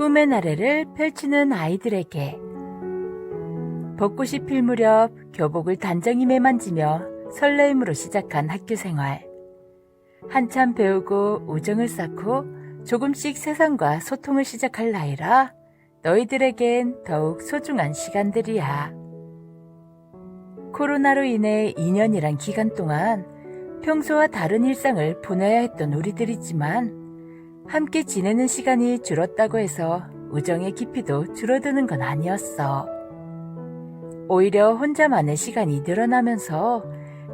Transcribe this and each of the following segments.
꿈의 나래를 펼치는 아이들에게 벚꽃이 필 무렵 교복을 단정히 매만지며 설레임으로 시작한 학교 생활. 한참 배우고 우정을 쌓고 조금씩 세상과 소통을 시작할 나이라 너희들에겐 더욱 소중한 시간들이야. 코로나로 인해 2년이란 기간 동안 평소와 다른 일상을 보내야 했던 우리들이지만 함께 지내는 시간이 줄었다고 해서 우정의 깊이도 줄어드는 건 아니었어. 오히려 혼자만의 시간이 늘어나면서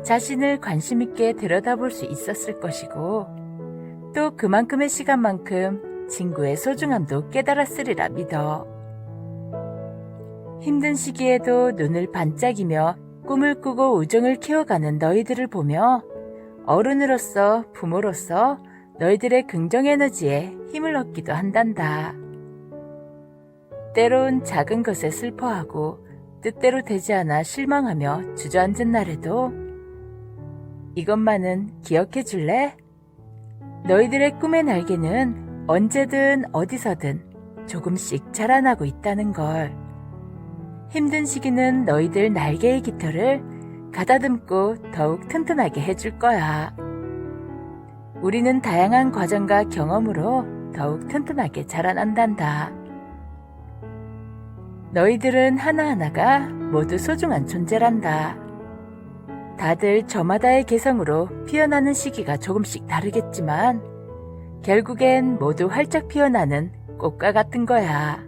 자신을 관심있게 들여다볼 수 있었을 것이고 또 그만큼의 시간만큼 친구의 소중함도 깨달았으리라 믿어. 힘든 시기에도 눈을 반짝이며 꿈을 꾸고 우정을 키워가는 너희들을 보며 어른으로서 부모로서 너희들의 긍정 에너지에 힘을 얻기도 한단다. 때론 작은 것에 슬퍼하고 뜻대로 되지 않아 실망하며 주저앉은 날에도 이것만은 기억해 줄래? 너희들의 꿈의 날개는 언제든 어디서든 조금씩 자라나고 있다는 걸. 힘든 시기는 너희들 날개의 깃털을 가다듬고 더욱 튼튼하게 해줄 거야. 우리는 다양한 과정과 경험으로 더욱 튼튼하게 자라난단다. 너희들은 하나하나가 모두 소중한 존재란다. 다들 저마다의 개성으로 피어나는 시기가 조금씩 다르겠지만 결국엔 모두 활짝 피어나는 꽃과 같은 거야.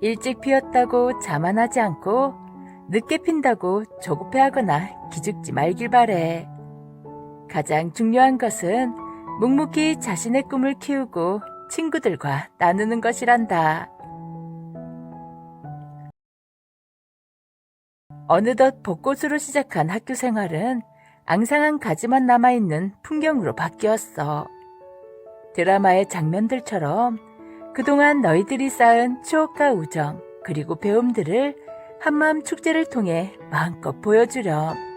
일찍 피었다고 자만하지 않고 늦게 핀다고 조급해하거나 기죽지 말길 바래. 가장 중요한 것은 묵묵히 자신의 꿈을 키우고 친구들과 나누는 것이란다. 어느덧 벚꽃으로 시작한 학교 생활은 앙상한 가지만 남아있는 풍경으로 바뀌었어. 드라마의 장면들처럼 그동안 너희들이 쌓은 추억과 우정, 그리고 배움들을 한마음 축제를 통해 마음껏 보여주렴.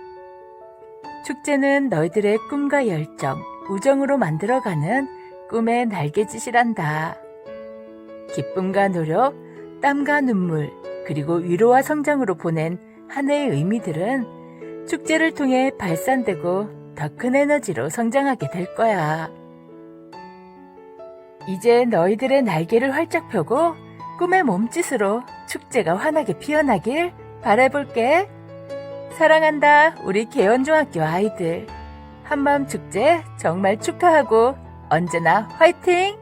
축제는 너희들의 꿈과 열정, 우정으로 만들어가는 꿈의 날개짓이란다. 기쁨과 노력, 땀과 눈물, 그리고 위로와 성장으로 보낸 한 해의 의미들은 축제를 통해 발산되고 더 큰 에너지로 성장하게 될 거야. 이제 너희들의 날개를 활짝 펴고 꿈의 몸짓으로 축제가 환하게 피어나길 바라볼게. 사랑한다, 우리 개원중학교 아이들. 한마음 축제 정말 축하하고 언제나 화이팅!